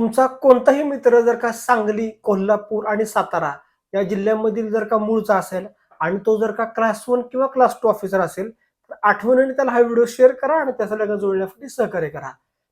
तुमचा कोणताही मित्र जर का सांगली कोल्हापूर आणि सातारा या जिल्ह्यामधील जर का मूळचा असेल आणि तो जर का क्लास वन किंवा क्लास टू ऑफिसर असेल तर आठवणीने त्याला हा व्हिडिओ शेअर करा आणि त्याचा लग्न जोडण्यासाठी सहकार्य करा.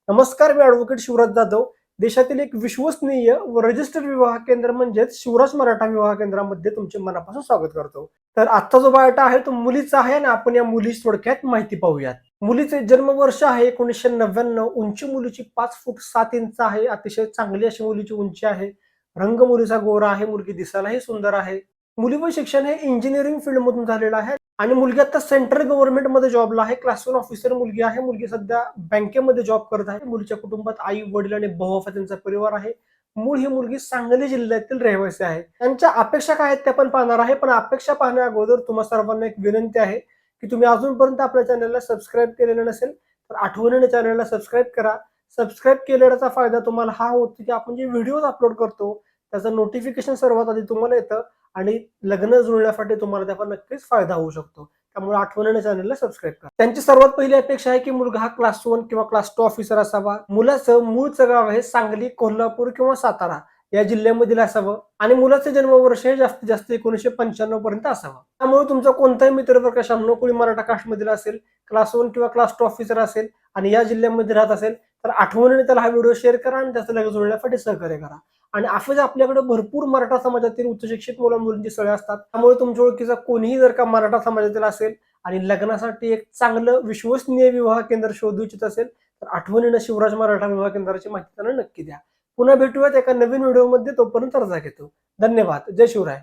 नमस्कार मी ॲडव्होकेट शिवराज जाधव. देशातील एक विश्वसनीय व रजिस्टर विवाह केंद्र म्हणजेच शिवराज मराठा विवाह केंद्रामध्ये तुमचे मनापासून स्वागत करतो. तर आजचा जो बायोटा आहे तो मुलीचा आहे आणि आपण या मुली थोडक्यात माहिती पाहूयात. मुलीचे जन्मवर्ष आहे एकोणीसशे नव्याण्णव. उंची मुलीची पाच फूट सात इंच आहे. अतिशय चांगली अशी मुलीची उंची आहे. रंग मुलीचा गोरा आहे. मुलगी दिसायलाही सुंदर आहे. मुलीवर शिक्षण हे इंजिनिअरिंग फील्ड मधून झालेलं आहे. आणि मुलगी आता सेंट्रल गव्हर्नमेंटमध्ये जॉबला आहे. क्लास वन ऑफिसर मुलगी आहे. मुलगी सध्या बँकेमध्ये जॉब करत आहे. मुलीच्या कुटुंबात आई वडील आणि बहुफा त्यांचा परिवार आहे. मूळ ही मुलगी सांगली जिल्ह्यातील रहिवासी आहे. त्यांच्या अपेक्षा काय आहेत त्या पण पाहणार आहे. पण अपेक्षा पाहण्या अगोदर तुम्हा सर्वांना एक विनंती आहे. की तुम्ही अजूनपर्यंत आपल्या चॅनलला सबस्क्राईब केलेलं नसेल तर आठवणीने चॅनलला सबस्क्राईब करा. सबस्क्राईब केल्याचा फायदा तुम्हाला हा होतो की आपण जे व्हिडिओज अपलोड करतो त्याचं नोटिफिकेशन सर्वात आधी तुम्हाला येतं आणि लग्न जुळण्यासाठी तुम्हाला त्याचा नक्कीच फायदा होऊ शकतो. त्यामुळे आठवणीने चॅनलला सबस्क्राईब करा. त्यांची सर्वात पहिली अपेक्षा आहे की मुलगा हा क्लास वन किंवा क्लास टू ऑफिसर असावा. मुलाचं मूळचं गाव आहे सांगली कोल्हापूर किंवा सातारा. या जिल्ह्यामधील असावं. आणि मुलाचं जन्मवर्ष हे जास्तीत जास्त एकोणीसशे पंच्याण्णव पर्यंत असावं. त्यामुळे तुमचा कोणताही मित्र प्रकाश शहाण्णव कोळी मराठा कास्टमधील असेल क्लास वन किंवा क्लास टू ऑफिसर असेल आणि या जिल्ह्यामध्ये राहत असेल तर आठवणीने त्याला हा व्हिडिओ शेअर करा आणि त्याचं लगेच जोडण्यासाठी सहकार्य करा. आणि असेच आपल्याकडे भरपूर मराठा समाजातील उच्चशिक्षित मुलं मुलींची सळे असतात त्यामुळे तुमच्या ओळखीचा कोणीही जर का मराठा समाजातील असेल आणि लग्नासाठी एक चांगलं विश्वसनीय विवाह केंद्र शोधू इच्छित असेल तर आठवणीनं शिवराज मराठा विवाह केंद्राची माहिती त्यांना नक्की द्या. पुन्हा भेटूयात एका नवीन व्हिडिओमध्ये. तोपर्यंत रजा घेतो. धन्यवाद. जय शिवराय.